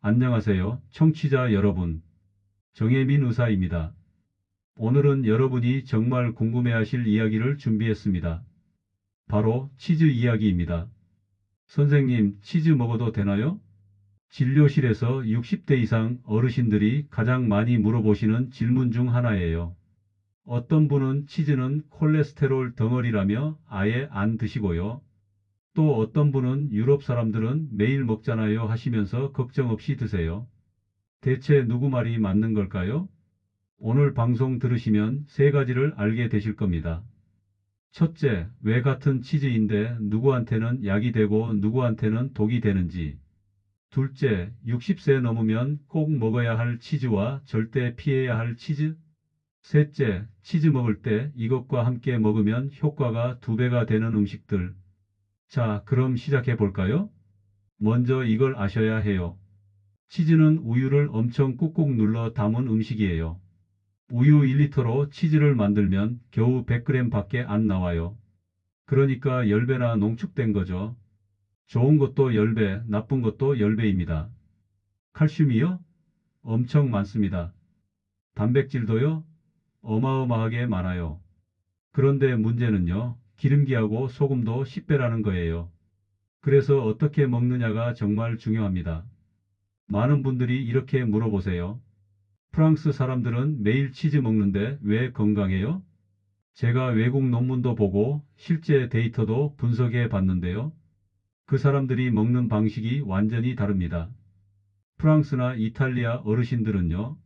안녕하세요, 청취자 여러분. 정혜민 의사입니다. 오늘은 여러분이 정말 궁금해하실 이야기를 준비했습니다. 바로 치즈 이야기입니다. 선생님, 치즈 먹어도 되나요? 진료실에서 60대 이상 어르신들이 가장 많이 물어보시는 질문 중 하나예요. 어떤 분은 치즈는 콜레스테롤 덩어리라며 아예 안 드시고요. 또 어떤 분은 유럽 사람들은 매일 먹잖아요 하시면서 걱정 없이 드세요. 대체 누구 말이 맞는 걸까요? 오늘 방송 들으시면 세 가지를 알게 되실 겁니다. 첫째, 왜 같은 치즈인데 누구한테는 약이 되고 누구한테는 독이 되는지. 둘째, 60세 넘으면 꼭 먹어야 할 치즈와 절대 피해야 할 치즈. 셋째, 치즈 먹을 때 이것과 함께 먹으면 효과가 두 배가 되는 음식들. 자, 그럼 시작해 볼까요? 먼저 이걸 아셔야 해요. 치즈는 우유를 엄청 꾹꾹 눌러 담은 음식이에요. 우유 1리터로 치즈를 만들면 겨우 100g 밖에 안 나와요. 그러니까 10배나 농축된 거죠. 좋은 것도 10배, 나쁜 것도 10배입니다. 칼슘이요? 엄청 많습니다. 단백질도요? 어마어마하게 많아요. 그런데 문제는요, 기름기하고 소금도 10배라는 거예요. 그래서 어떻게 먹느냐가 정말 중요합니다. 많은 분들이 이렇게 물어보세요. 프랑스 사람들은 매일 치즈 먹는데 왜 건강해요? 제가 외국 논문도 보고 실제 데이터도 분석해 봤는데요. 그 사람들이 먹는 방식이 완전히 다릅니다. 프랑스나 이탈리아 어르신들은요.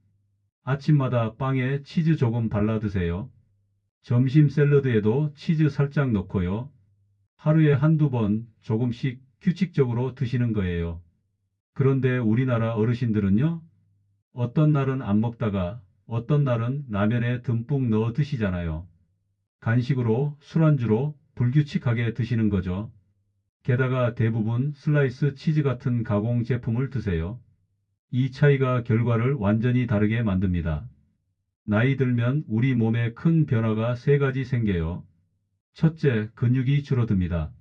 아침마다 빵에 치즈 조금 발라 드세요. 점심 샐러드에도 치즈 살짝 넣고요. 하루에 한두 번 조금씩 규칙적으로 드시는 거예요. 그런데 우리나라 어르신들은요. 어떤 날은 안 먹다가 어떤 날은 라면에 듬뿍 넣어 드시잖아요. 간식으로 술안주로 불규칙하게 드시는 거죠. 게다가 대부분 슬라이스 치즈 같은 가공 제품을 드세요. 이 차이가 결과를 완전히 다르게 만듭니다. 나이 들면 우리 몸에 큰 변화가 세 가지 생겨요. 첫째, 근육이 줄어듭니다.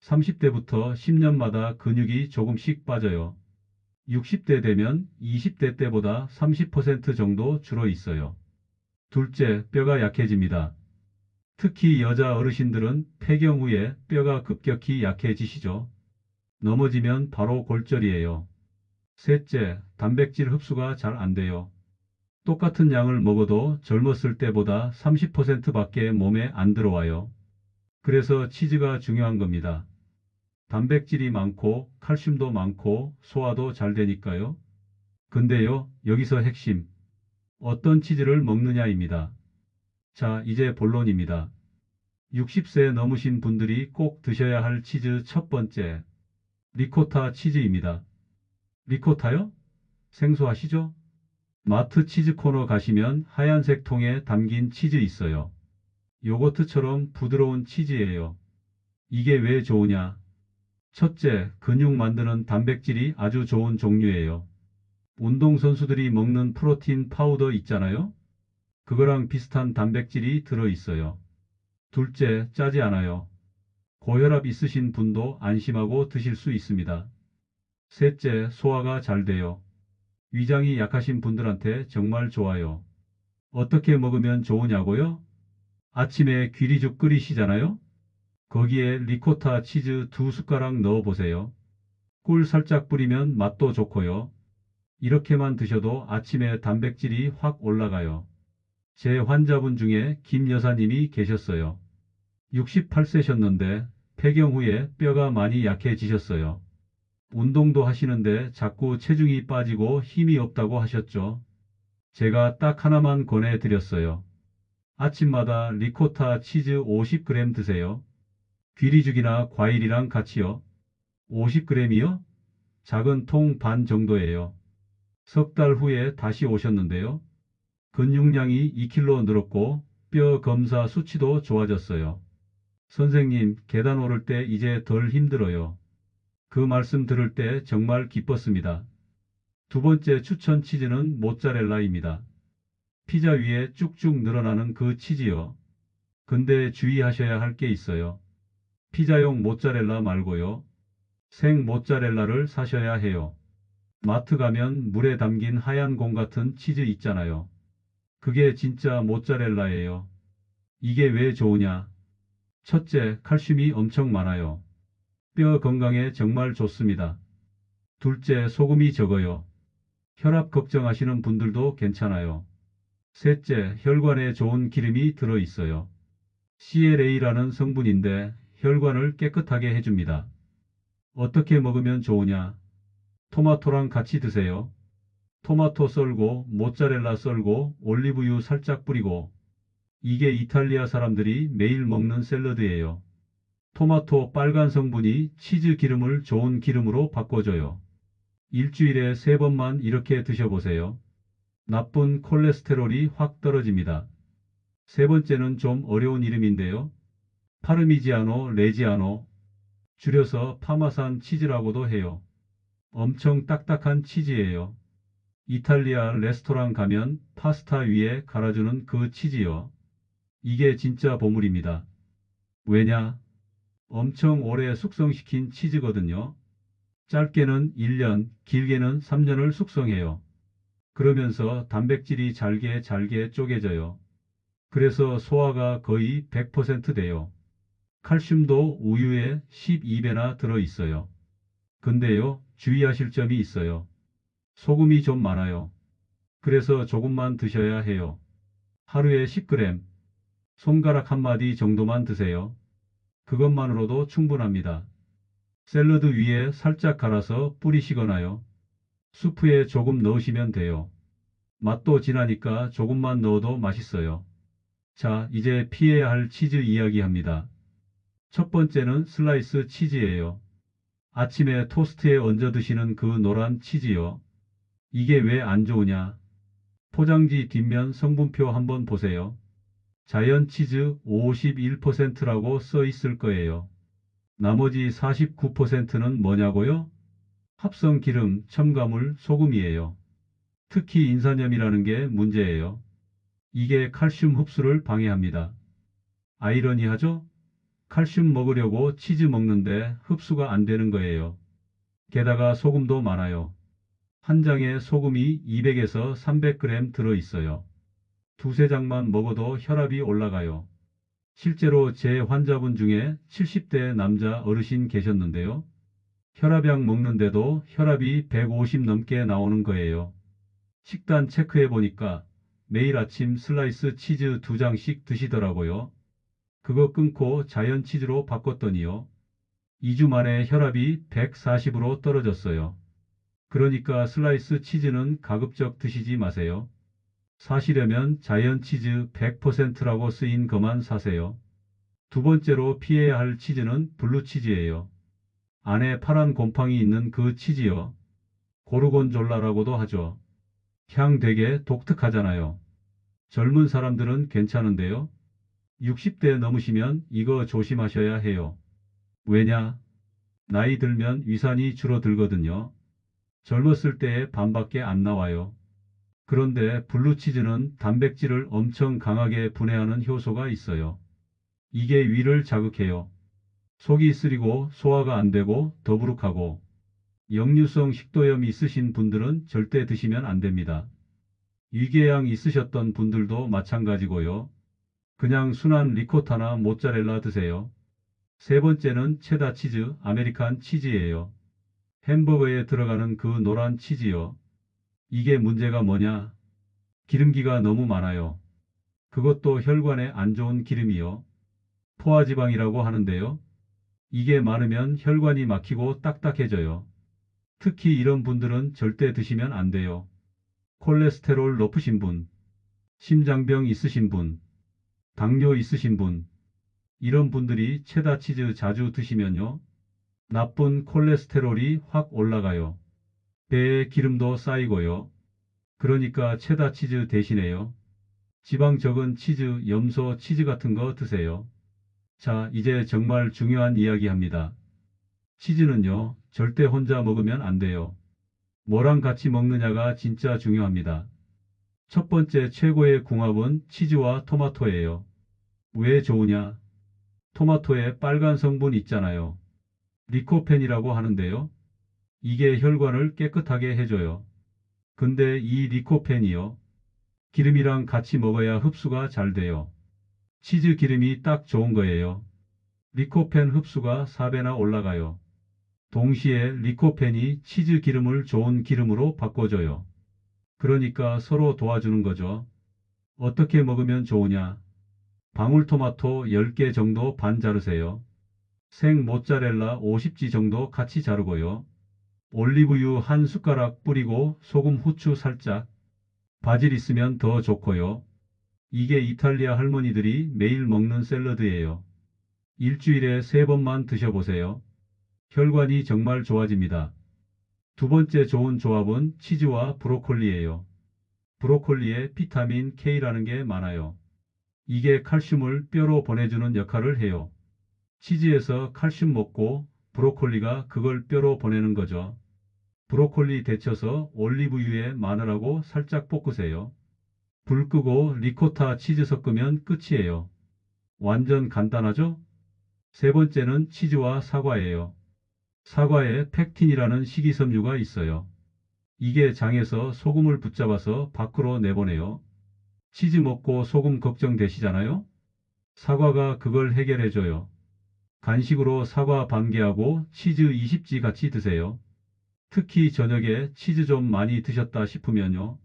30대부터 10년마다 근육이 조금씩 빠져요. 60대 되면 20대 때보다 30% 정도 줄어 있어요. 둘째, 뼈가 약해집니다. 특히 여자 어르신들은 폐경 후에 뼈가 급격히 약해지시죠. 넘어지면 바로 골절이에요. 셋째, 단백질 흡수가 잘 안 돼요. 똑같은 양을 먹어도 젊었을 때보다 30%밖에 몸에 안 들어와요. 그래서 치즈가 중요한 겁니다. 단백질이 많고 칼슘도 많고 소화도 잘 되니까요. 근데요, 여기서 핵심. 어떤 치즈를 먹느냐입니다. 자, 이제 본론입니다. 60세 넘으신 분들이 꼭 드셔야 할 치즈 첫 번째. 리코타 치즈입니다. 리코타요? 생소하시죠? 마트 치즈 코너 가시면 하얀색 통에 담긴 치즈 있어요. 요거트처럼 부드러운 치즈예요. 이게 왜 좋으냐? 첫째, 근육 만드는 단백질이 아주 좋은 종류예요. 운동선수들이 먹는 프로틴 파우더 있잖아요? 그거랑 비슷한 단백질이 들어있어요. 둘째, 짜지 않아요. 고혈압 있으신 분도 안심하고 드실 수 있습니다. 셋째, 소화가 잘 돼요. 위장이 약하신 분들한테 정말 좋아요. 어떻게 먹으면 좋으냐고요? 아침에 귀리죽 끓이시잖아요? 거기에 리코타 치즈 두 숟가락 넣어보세요. 꿀 살짝 뿌리면 맛도 좋고요. 이렇게만 드셔도 아침에 단백질이 확 올라가요. 제 환자분 중에 김 여사님이 계셨어요. 68세셨는데 폐경 후에 뼈가 많이 약해지셨어요. 운동도 하시는데 자꾸 체중이 빠지고 힘이 없다고 하셨죠. 제가 딱 하나만 권해드렸어요. 아침마다 리코타 치즈 50g 드세요. 귀리죽이나 과일이랑 같이요. 50g이요? 작은 통 반 정도예요. 석 달 후에 다시 오셨는데요. 근육량이 2kg 늘었고 뼈 검사 수치도 좋아졌어요. 선생님, 계단 오를 때 이제 덜 힘들어요. 그 말씀 들을 때 정말 기뻤습니다. 두 번째 추천 치즈는 모짜렐라입니다. 피자 위에 쭉쭉 늘어나는 그 치즈요. 근데 주의하셔야 할 게 있어요. 피자용 모짜렐라 말고요. 생 모짜렐라를 사셔야 해요. 마트 가면 물에 담긴 하얀 공 같은 치즈 있잖아요. 그게 진짜 모짜렐라예요. 이게 왜 좋으냐? 첫째, 칼슘이 엄청 많아요. 뼈 건강에 정말 좋습니다. 둘째, 소금이 적어요. 혈압 걱정하시는 분들도 괜찮아요. 셋째, 혈관에 좋은 기름이 들어 있어요. CLA라는 성분인데 혈관을 깨끗하게 해줍니다. 어떻게 먹으면 좋으냐? 토마토랑 같이 드세요. 토마토 썰고 모짜렐라 썰고 올리브유 살짝 뿌리고 이게 이탈리아 사람들이 매일 먹는 샐러드예요. 토마토 빨간 성분이 치즈 기름을 좋은 기름으로 바꿔줘요. 일주일에 세 번만 이렇게 드셔보세요. 나쁜 콜레스테롤이 확 떨어집니다. 세 번째는 좀 어려운 이름인데요. 파르미지아노 레지아노, 줄여서 파마산 치즈라고도 해요. 엄청 딱딱한 치즈예요. 이탈리아 레스토랑 가면 파스타 위에 갈아주는 그 치즈요. 이게 진짜 보물입니다. 왜냐? 엄청 오래 숙성시킨 치즈거든요. 짧게는 1년, 길게는 3년을 숙성해요. 그러면서 단백질이 잘게 잘게 쪼개져요. 그래서 소화가 거의 100% 돼요. 칼슘도 우유에 12배나 들어있어요. 근데요, 주의하실 점이 있어요. 소금이 좀 많아요. 그래서 조금만 드셔야 해요. 하루에 10g, 손가락 한 마디 정도만 드세요. 그것만으로도 충분합니다. 샐러드 위에 살짝 갈아서 뿌리시거나요. 수프에 조금 넣으시면 돼요. 맛도 진하니까 조금만 넣어도 맛있어요. 자, 이제 피해야 할 치즈 이야기합니다. 첫 번째는 슬라이스 치즈예요. 아침에 토스트에 얹어 드시는 그 노란 치즈요. 이게 왜 안 좋으냐? 포장지 뒷면 성분표 한번 보세요. 자연 치즈 51%라고 써 있을 거예요. 나머지 49%는 뭐냐고요? 합성 기름, 첨가물, 소금이에요. 특히 인산염이라는 게 문제예요. 이게 칼슘 흡수를 방해합니다. 아이러니하죠? 칼슘 먹으려고 치즈 먹는데 흡수가 안 되는 거예요. 게다가 소금도 많아요. 한 장에 소금이 200에서 300g 들어 있어요. 두세 장만 먹어도 혈압이 올라가요. 실제로 제 환자분 중에 70대 남자 어르신 계셨는데요. 혈압약 먹는데도 혈압이 150 넘게 나오는 거예요. 식단 체크해 보니까 매일 아침 슬라이스 치즈 두 장씩 드시더라고요. 그거 끊고 자연 치즈로 바꿨더니요. 2주 만에 혈압이 140으로 떨어졌어요. 그러니까 슬라이스 치즈는 가급적 드시지 마세요. 사시려면 자연 치즈 100%라고 쓰인 것만 사세요. 두 번째로 피해야 할 치즈는 블루치즈예요. 안에 파란 곰팡이 있는 그 치즈요. 고르곤졸라라고도 하죠. 향 되게 독특하잖아요. 젊은 사람들은 괜찮은데요. 60대 넘으시면 이거 조심하셔야 해요. 왜냐? 나이 들면 위산이 줄어들거든요. 젊었을 때의 반밖에 안 나와요. 그런데 블루치즈는 단백질을 엄청 강하게 분해하는 효소가 있어요. 이게 위를 자극해요. 속이 쓰리고 소화가 안 되고 더부룩하고 역류성 식도염 있으신 분들은 절대 드시면 안 됩니다. 위궤양 있으셨던 분들도 마찬가지고요. 그냥 순한 리코타나 모짜렐라 드세요. 세 번째는 체다 치즈, 아메리칸 치즈예요. 햄버거에 들어가는 그 노란 치즈요. 이게 문제가 뭐냐? 기름기가 너무 많아요. 그것도 혈관에 안 좋은 기름이요. 포화지방이라고 하는데요. 이게 많으면 혈관이 막히고 딱딱해져요. 특히 이런 분들은 절대 드시면 안 돼요. 콜레스테롤 높으신 분, 심장병 있으신 분, 당뇨 있으신 분, 이런 분들이 체다 치즈 자주 드시면요. 나쁜 콜레스테롤이 확 올라가요. 배에 기름도 쌓이고요. 그러니까 체다 치즈 대신에요. 지방 적은 치즈, 염소 치즈 같은 거 드세요. 자, 이제 정말 중요한 이야기 합니다. 치즈는요, 절대 혼자 먹으면 안 돼요. 뭐랑 같이 먹느냐가 진짜 중요합니다. 첫 번째 최고의 궁합은 치즈와 토마토예요. 왜 좋으냐? 토마토에 빨간 성분 있잖아요. 리코펜이라고 하는데요. 이게 혈관을 깨끗하게 해줘요. 근데 이 리코펜이요. 기름이랑 같이 먹어야 흡수가 잘 돼요. 치즈 기름이 딱 좋은 거예요. 리코펜 흡수가 4배나 올라가요. 동시에 리코펜이 치즈 기름을 좋은 기름으로 바꿔줘요. 그러니까 서로 도와주는 거죠. 어떻게 먹으면 좋으냐? 방울토마토 10개 정도 반 자르세요. 생 모짜렐라 50지 정도 같이 자르고요. 올리브유 한 숟가락 뿌리고 소금 후추 살짝. 바질 있으면 더 좋고요. 이게 이탈리아 할머니들이 매일 먹는 샐러드예요. 일주일에 세 번만 드셔보세요. 혈관이 정말 좋아집니다. 두 번째 좋은 조합은 치즈와 브로콜리예요. 브로콜리에 비타민 K라는 게 많아요. 이게 칼슘을 뼈로 보내주는 역할을 해요. 치즈에서 칼슘 먹고 브로콜리가 그걸 뼈로 보내는 거죠. 브로콜리 데쳐서 올리브유에 마늘하고 살짝 볶으세요. 불 끄고 리코타 치즈 섞으면 끝이에요. 완전 간단하죠? 세 번째는 치즈와 사과예요. 사과에 팩틴이라는 식이섬유가 있어요. 이게 장에서 소금을 붙잡아서 밖으로 내보내요. 치즈 먹고 소금 걱정되시잖아요? 사과가 그걸 해결해줘요. 간식으로 사과 반개하고 치즈 20지 같이 드세요. 특히 저녁에 치즈 좀 많이 드셨다 싶으면요.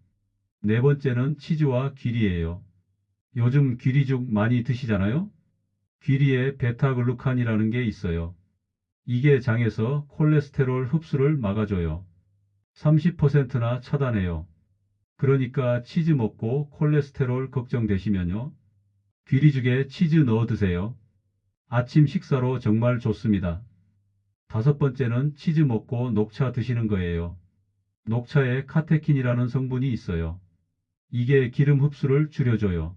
네 번째는 치즈와 귀리예요. 요즘 귀리죽 많이 드시잖아요? 귀리에 베타글루칸이라는 게 있어요. 이게 장에서 콜레스테롤 흡수를 막아줘요. 30%나 차단해요. 그러니까 치즈 먹고 콜레스테롤 걱정되시면요. 귀리죽에 치즈 넣어 드세요. 아침 식사로 정말 좋습니다. 다섯 번째는 치즈 먹고 녹차 드시는 거예요. 녹차에 카테킨이라는 성분이 있어요. 이게 기름 흡수를 줄여줘요.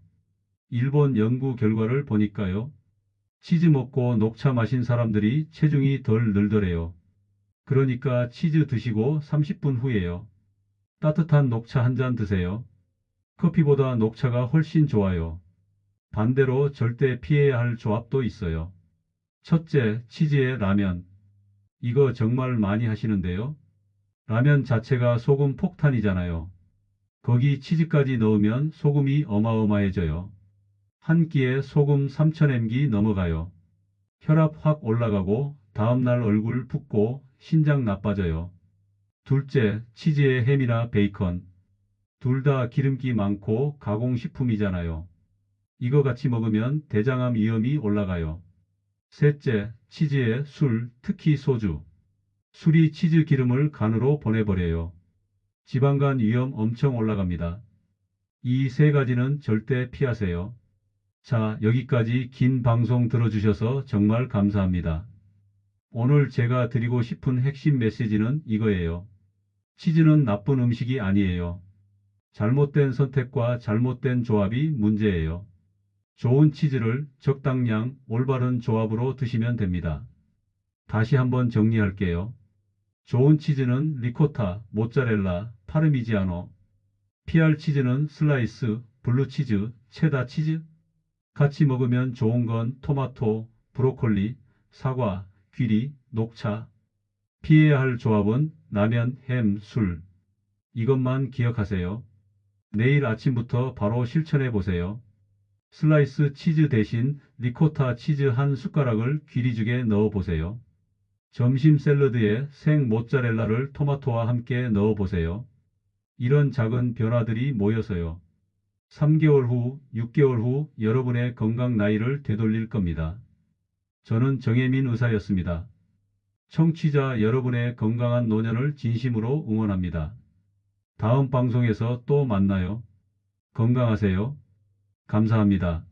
일본 연구 결과를 보니까요. 치즈 먹고 녹차 마신 사람들이 체중이 덜 늘더래요. 그러니까 치즈 드시고 30분 후에요. 따뜻한 녹차 한 잔 드세요. 커피보다 녹차가 훨씬 좋아요. 반대로 절대 피해야 할 조합도 있어요. 첫째, 치즈에 라면. 이거 정말 많이 하시는데요. 라면 자체가 소금 폭탄이잖아요. 거기 치즈까지 넣으면 소금이 어마어마해져요. 한 끼에 소금 3000mg 넘어가요. 혈압 확 올라가고 다음날 얼굴 붓고 신장 나빠져요. 둘째, 치즈에 햄이나 베이컨. 둘 다 기름기 많고 가공식품이잖아요. 이거 같이 먹으면 대장암 위험이 올라가요. 셋째, 치즈에 술, 특히 소주. 술이 치즈 기름을 간으로 보내버려요. 지방간 위험 엄청 올라갑니다. 이 세 가지는 절대 피하세요. 자, 여기까지 긴 방송 들어주셔서 정말 감사합니다. 오늘 제가 드리고 싶은 핵심 메시지는 이거예요. 치즈는 나쁜 음식이 아니에요. 잘못된 선택과 잘못된 조합이 문제예요. 좋은 치즈를 적당량 올바른 조합으로 드시면 됩니다. 다시 한번 정리할게요. 좋은 치즈는 리코타, 모짜렐라, 파르미지아노, PR 치즈는 슬라이스, 블루치즈, 체다 치즈. 같이 먹으면 좋은 건 토마토, 브로콜리, 사과, 귀리, 녹차. 피해야 할 조합은 라면, 햄, 술. 이것만 기억하세요. 내일 아침부터 바로 실천해 보세요. 슬라이스 치즈 대신 리코타 치즈 한 숟가락을 귀리죽에 넣어 보세요. 점심 샐러드에 생 모짜렐라를 토마토와 함께 넣어 보세요. 이런 작은 변화들이 모여서요. 3개월 후, 6개월 후 여러분의 건강 나이를 되돌릴 겁니다. 저는 정혜민 의사였습니다. 청취자 여러분의 건강한 노년을 진심으로 응원합니다. 다음 방송에서 또 만나요. 건강하세요. 감사합니다.